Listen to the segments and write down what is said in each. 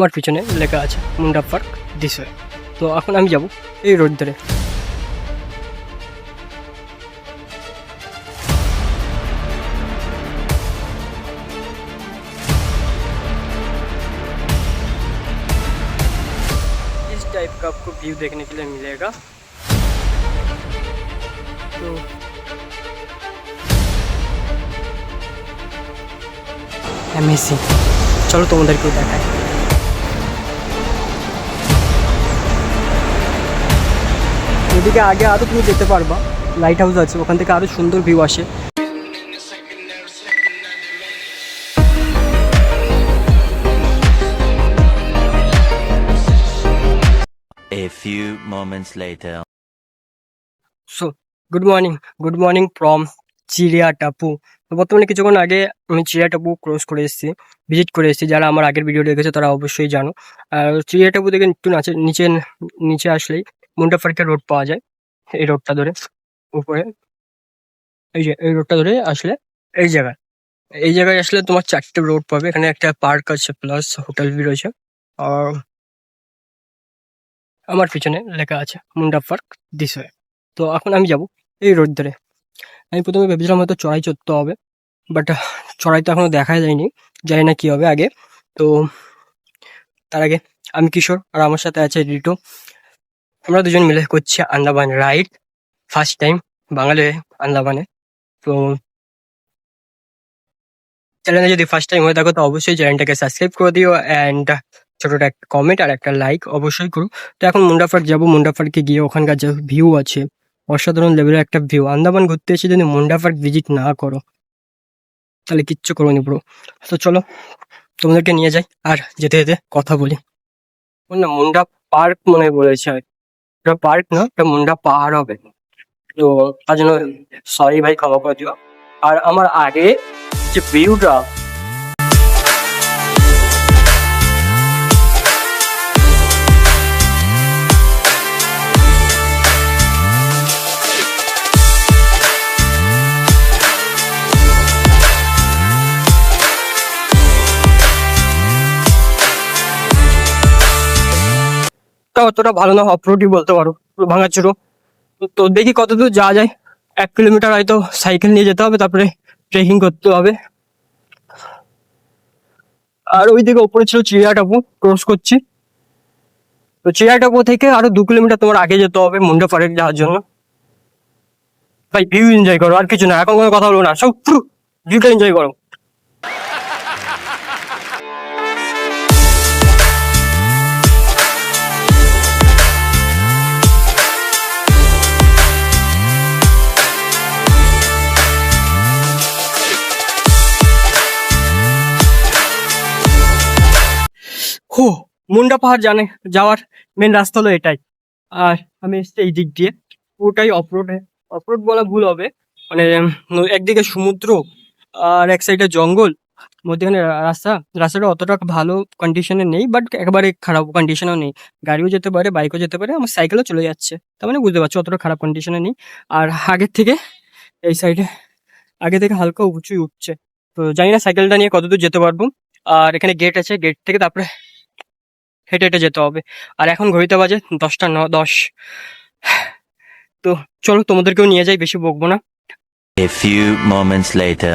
আমার পিছনে লেখা আছে মুন্ডা পার্ক দিস ওয়ে তো এখন আমি যাব এই রোড ধরে इस टाइप का आपको व्यू देखने के लिए मिलेगा तो অ্যামেজিং চলো তোমাদেরকেও দেখায় এদিকে আগে আরও তুমি যেতে পারবা। লাইট হাউস আছে ওখান থেকে আরও সুন্দর ভিউ আসে। A few moments later. So good morning good morning from Chidiya Tapu তো বর্তমানে কিছুক্ষণ আগে আমি চিড়িয়া টাপু ক্রস করে এসেছি ভিজিট করে এসেছি। যারা আমার আগের ভিডিও দেখেছে তারা অবশ্যই জানো। আর চিড়িয়া টাপু থেকে একটু নাচে নিচে নিচে আসলেই মুন্ডা পার্কের রোড পাওয়া যায়, এই রোডটা ধরে উপরে। এই যে, এই রোডটা ধরে আসলে এই জায়গায়। এই জায়গায় আসলে তোমার চারটে রোড পাবে, এখানে একটা পার্ক আছে প্লাস হোটেল বি রয়েছে। আর আমার পিছনে লেখা আছে মুন্ডা পার্ক দিস তো এখন আমি যাব এই রোড ধরে। আমি প্রথমে ভেবেছিলাম হয়তো চড়াই চড়তে হবে, বাট চড়াই তো এখনও দেখা যায়নি, জানি না কি হবে আগে। তো তার আগে আমি কিশোর আর আমার সাথে আছে রিটো। আমরা দুজন মিলে করছি আন্দামান রাইড ফার্স্ট টাইম বাঙালি আন্দামানে। তো চ্যানেলে যদি ফার্স্ট টাইম হয়ে থাকো, তো অবশ্যই চ্যানেলটাকে সাবস্ক্রাইব করে দিও অ্যান্ড ছোটোটা একটা কমেন্ট আর একটা লাইক অবশ্যই করো। তো এখন মুন্ডাফাট যাব মুন্ডাফাটকে গিয়ে ওখানকার যে ভিউ আছে, অসাধারণ লেভেলের একটা ভিউ আন্দামান ঘুরতে এসে যদি মুন্ডাফাট ভিজিট না করো, তাহলে কিচ্ছু করো নি পুরো তো চলো, তোমাদেরকে নিয়ে যাই আর যেতে যেতে কথা বলি। না মুন্ডা পার্ক মনে বলেছে। এটা পার্ক না এটা মুন্ডা পাহাড় হবে। তো তার জন্য সরি ভাই ক্ষমা করে দিও। আর আমার আগে যে ভিউটা তা অতটা ভালো না অফরোডই বলতে পারো, ভাঙাচুরো। তো- দেখি কতদূর যাওয়া যায়। এক কিলোমিটার হয়তো সাইকেল নিয়ে যেতে হবে, তারপরে ট্রেকিং করতে হবে। আর ওইদিকে ওপরে ছিল চিড়িয়াটাপু ক্রস করছি। তো চিড়িয়াটাপু থেকে আরও দু কিলোমিটার তোমার আগে যেতে হবে, মুন্ডা পাড়ের যাওয়ার জন্য। ভাই ভিউ এনজয় করো, আর কিছু না, এখন কোনো কথা বলব না, সব ভিউটা এনজয় করো। হো মুন্ডা পাহাড় জানে, যাওয়ার মেন রাস্তা হলো এটাই। আর আমি এসছি এই দিক দিয়ে, পুরোটাই অফরোডে অফরোড বলা ভুল হবে মানে একদিকে সমুদ্র আর এক সাইডে জঙ্গল, মধ্যখানে রাস্তা। রাস্তাটা অতটা ভালো কন্ডিশনে নেই বাট একেবারে খারাপ কন্ডিশনেও নেই। গাড়িও যেতে পারে বাইকও যেতে পারে, আমার সাইকেলও চলে যাচ্ছে। তার মানে বুঝতে পারছ, অতটা খারাপ কন্ডিশনে নেই। আর আগের থেকে, এই সাইডে আগে থেকে হালকা উঁচুই উঠছে। তো জানি না সাইকেলটা নিয়ে কতদূর যেতে পারব। আর এখানে গেট আছে গেট থেকে তারপরে হেঁটে হেঁটে যেতে হবে আর এখন ঘড়িতে বাজে দশটা ন দশ তো চলো তোমাদেরকেও নিয়ে যাই বেশি বকবো না A few moments later.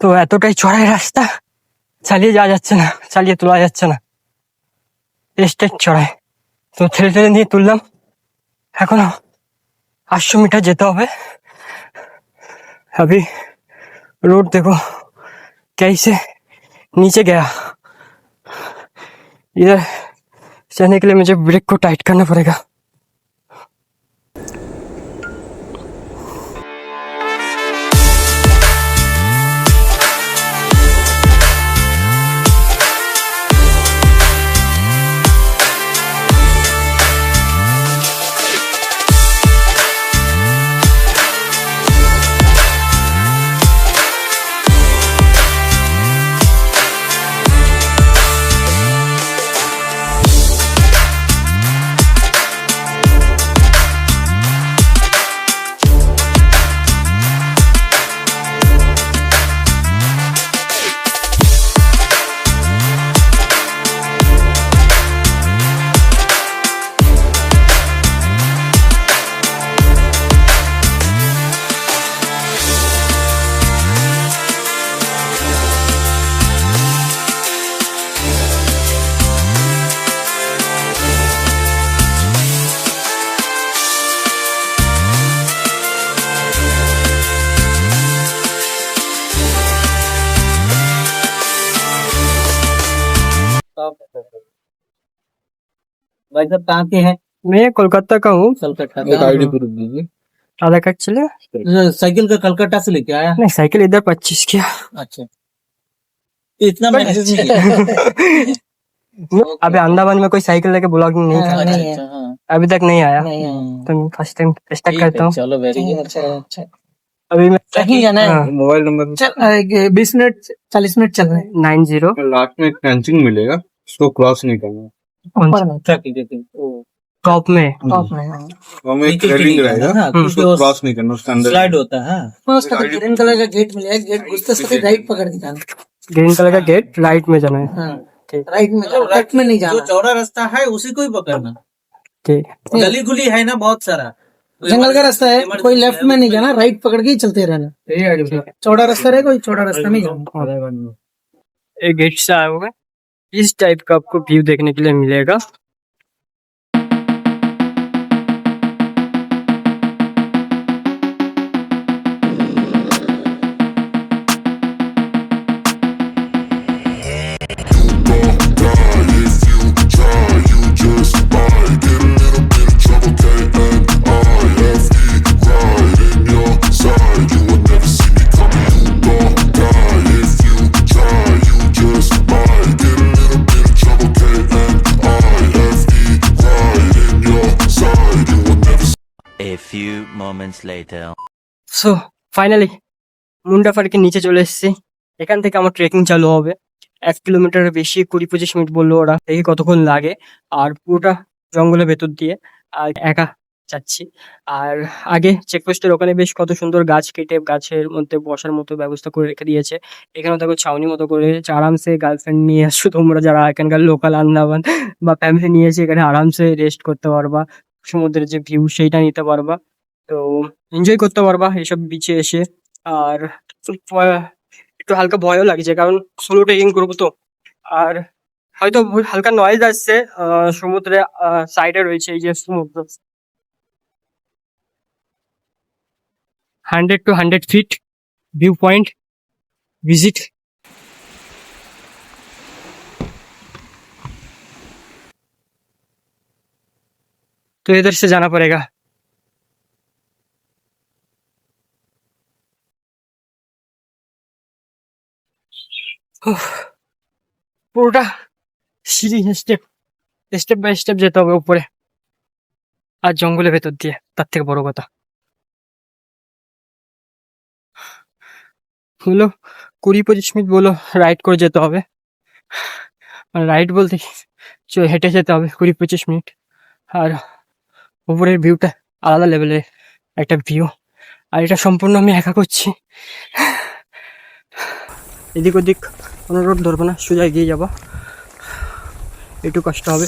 তো এতটাই চড়াই রাস্তা চালিয়ে যাওয়া যাচ্ছে না চালিয়ে তোলা যাচ্ছে না স্টেট চড়াই তো ঠেলে ঠেলে নিয়ে তুললাম এখনো আটশো মিটার যেতে হবে अभी रोड देखो कैसे नीचे गया इधर सहने के लिए मुझे ब्रेक को टाइट करना पड़ेगा। भाई साहब कहाँ के हैं? मैं कोलकाता का हूँ। कलकत्ता एक आईडी प्रूफ दीजिए। आधार कार्ड चलेगा हाँ। साइकिल का कलकत्ता से लेके आया? नहीं साइकिल इधर पच्चीस किया। अच्छा। इतना नहीं अभी अंडमान में कोई साइकिल लेके ब्लॉगिंग नहीं हाँ, कर नहीं है। अच्छा, हाँ। अभी तक नहीं आया। नहीं तो फ़र्स्ट टाइम स्टार्ट करता हूँ चलो वेरी गुड अच्छा अच्छा। अभी मैं कहीं जाना है हाँ, मोबाइल नंबर चल बीस मिनट चालीस मिनट चल रहे नाइन ज़ीरो। लास्ट में एक फेंसिंग मिलेगा उसको क्रॉस नहीं करना। ऊपर में ठीक है ठीक है। ओ, टॉप में। टॉप में हाँ। रहेगा हाँ, हम्म, उसको क्रॉस नहीं करना उसके अंदर स्लाइड होता है हाँ। हाँ, उसका तो ग्रीन कलर का गेट मिलेगा गेट घुसते राइट पकड़ के जाना। ग्रीन कलर का गेट राइट में जाना है। हाँ राइट में मतलब लेफ़्ट में नहीं जो जाना। चौड़ा रास्ता है उसी को ही पकड़ना। ठीक। गली गुली है ना बहुत सारा। जंगल का रास्ता है कोई लेफ़्ट में नहीं जाना राइट पकड़ के ही चलते रहना। चौड़ा रास्ता रहे कोई चौड़ा रास्ता में जाना। एक गेट से आया हुआ है इस टाइप का आपको व्यू देखने के लिए मिलेगा। Few moments later. So finally Munda পার্কের নিচে চলে এসেছি। এখান থেকে আমার ট্রেকিং চালু হবে। এক কিলোমিটারের বেশি কুড়ি পঁচিশ মিনিট বলল ওরা, দেখি কতক্ষণ লাগে। আর পুরোটা জঙ্গলের ভেতর দিয়ে, আর একা যাচ্ছি। আর আগে চেকপোস্টের ওখানে বেশ কত সুন্দর গাছ কেটে গাছের মধ্যে বসার মতো ব্যবস্থা করে রেখে দিয়েছে। এখানেও দেখো ছাউনি মতো করে। আরামসে গার্লফ্রেন্ড নিয়ে আসছো তোমরা যারা এখানকার লোকাল আন্দামান বা ফ্যামিলি নিয়ে এসে এখানে আরামসে রেস্ট করতে পারবা। সমুদ্রের যে ভিউ সেইটা নিতে পারবা। তো এনজয় করতে পারবা এইসব বিচে এসে। আর একটু হালকা ভয়ও লাগছে কারণ সোলো ট্রেকিং করব তো। আর হয়তো হালকা নয়েজ আসছে সমুদ্রে সাইডে রয়েছে এই যে সমুদ্র। Hundred to hundred feet view point visit तो इधर से जाना पड़ेगा উফ, পুরোটা সিঁড়ি স্টেপ স্টেপ বাই স্টেপ যেতে হবে উপরে আর জঙ্গলের ভেতর দিয়ে তার থেকে বড় কথা হলো কুড়ি পঁচিশ মিনিট বলো রাইড করে যেতে হবে মানে রাইড বলতে কি, চ- হেঁটে যেতে হবে কুড়ি পঁচিশ মিনিট আর উপরের ভিউটা আলাদা লেভেলের একটা ভিউ আর এটা সম্পূর্ণ আমি একা করছি। এদিক ওদিক কোনো রোড ধরবো না, সোজা এগিয়ে যাব। একটু কষ্ট হবে।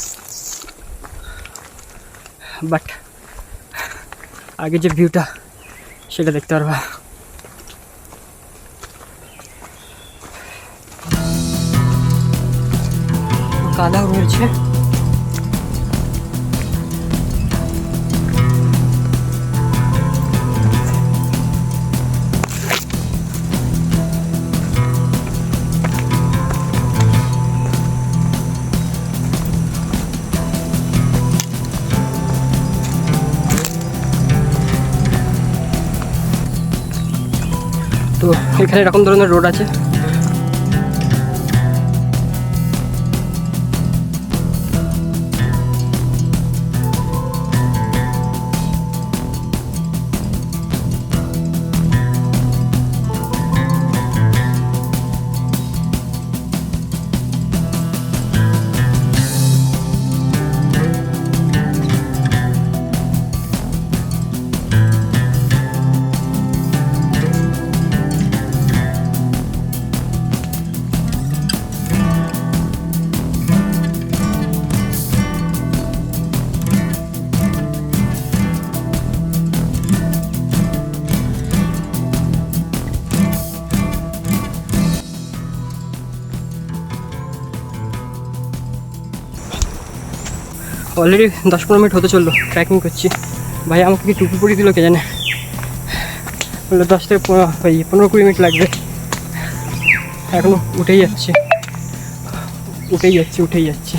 বাট আগে যে ভিউটা সেটা দেখতে পারবা। কাদাও রয়েছে। তো এখানে এরকম ধরনের রোড আছে। অলরেডি দশ পনেরো মিনিট হতে চলল ট্রেকিং করছি। ভাই আমাকে কি টুপি পরিয়ে দিল কে জানে? বলল দশ থেকে ওই পনেরো কুড়ি মিনিট লাগবে। এখনও উঠেই যাচ্ছে। উঠেই যাচ্ছি উঠেই যাচ্ছি।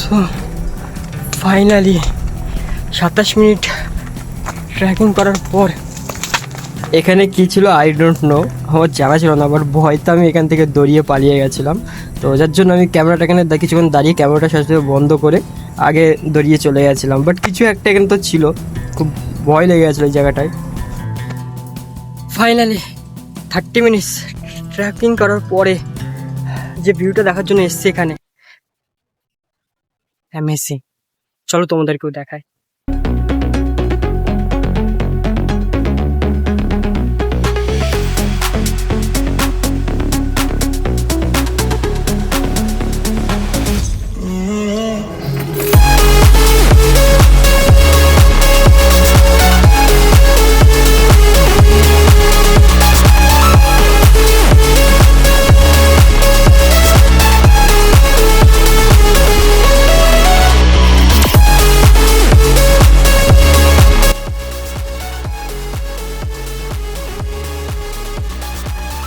সো ফাইনালি সাতাশ মিনিট ট্রেকিং করার পর এখানে কি ছিল আই ডোন্ট নো আমার জানা ছিল না আবার ভয়তে আমি এখান থেকে দড়িয়ে পালিয়ে গেছিলাম। তো যার জন্য আমি ক্যামেরাটা এখানে কিছুক্ষণ দাঁড়িয়ে ক্যামেরাটা সাথে বন্ধ করে আগে দড়িয়ে চলে গেছিলাম। বাট কিছু একটা এখানে তো ছিল। খুব ভয় লেগে গেছিল এই জায়গাটায়। ফাইনালি থার্টি মিনিটস ট্রেকিং করার পরে যে ভিউটা দেখার জন্য এসছি এখানে। অ্যামেজিং চলো তোমাদেরকেও দেখায়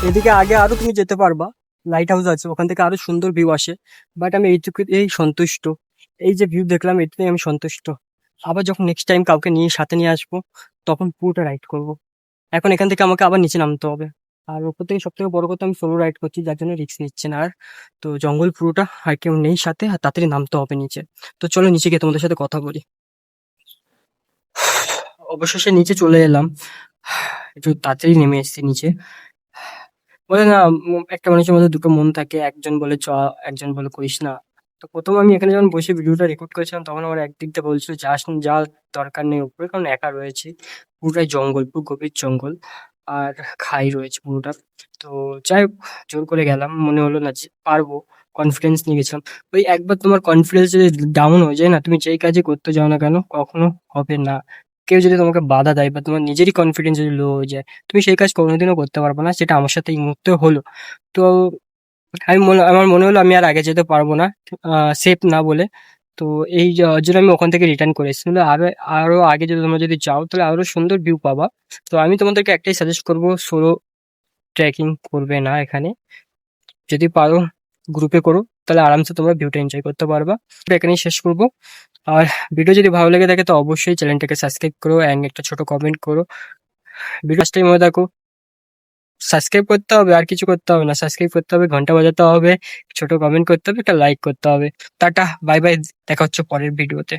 এদিকে আগে আরও তুমি যেতে পারবা লাইট হাউস আছে, ওখান থেকে আরও সুন্দর ভিউ আসে। বাট আমি এইটুকু, এই সন্তুষ্ট। এই যে ভিউ দেখলাম, এটাতেই আমি সন্তুষ্ট। আবার যখন নেক্সট টাইম কাউকে নিয়ে সাথে নিয়ে আসব, তখন পুরোটা রাইড করব। এখন এখান থেকে আমাকে আবার নিচে নামতে হবে। আর ওপর থেকে সব থেকে বড় কথা, আমি সোলো রাইড করছি, যার জন্য রিক্স নিচ্ছে না। আর তো জঙ্গল পুরোটা, আর কেউ নেই সাথে, আর তাড়াতাড়ি নামতে হবে নিচে। তো চলো নিচে গিয়ে তোমাদের সাথে কথা বলি। অবশেষে নিচে চলে এলাম। একটু তাড়াতাড়ি নেমে এসেছি নিচে। বলে না একটা মানুষের মধ্যে দুটো মন থাকে একজন বলে চ একজন বলে করিস না। তো প্রথম আমি এখানে যখন বসে ভিডিওটা রেকর্ড করেছিলাম তখন আমার একদিক দিয়ে বলছিল যাস যা দরকার নেই উপরে কারণ একা রয়েছি। পুরোটাই জঙ্গল পুরো গভীর জঙ্গল আর খাই রয়েছে পুরোটা। তো যাই হোক, জোর করে গেলাম। মনে হলো না যে পারব। কনফিডেন্স নিয়ে গেছিলাম। ওই একবার তোমার কনফিডেন্স যদি ডাউন হয়ে যায় না তুমি যেই কাজে করতে যাও না কেন কখনো হবে না। কেউ যদি তোমাকে বাধা দেয় বা তোমার নিজেরই কনফিডেন্স যদি লো হয়ে যায়, তুমি সেই কাজ কোনোদিনও করতে পারবে না সেটা আমার সাথে এই মুহূর্তে হলো। তো আমি মনে, আমার মনে হলো আমি আর আগে যেতে পারব না সেফ না বলে। তো এই জন্য আমি ওখান থেকে রিটার্ন করে এসেছি। আরও আরও আগে যদি তোমরা যদি যাও, তাহলে আরও সুন্দর ভিউ পাবা। তো আমি তোমাদেরকে একটাই সাজেস্ট করব সোলো ট্রেকিং করবে না এখানে। যদি পারো গ্রুপে করো, তাহলে আরামসে তোমরা ভিউটা এনজয় করতে পারবা। এখানেই শেষ করব। আর ভিডিও যদি ভালো লেগে থাকে তো অবশ্যই চ্যানেলটাকে সাবস্ক্রাইব করো অ্যান্ড একটা ছোট কমেন্ট করো। ভিডিও টাইম মনে দেখো সাবস্ক্রাইব করতে হবে, আর কিছু করতে হবে না। সাবস্ক্রাইব করতে হবে, ঘণ্টা বাজাতে হবে, ছোট কমেন্ট করতে হবে, একটা লাইক করতে হবে। টাটা বাই বাই দেখা হচ্ছে পরের ভিডিওতে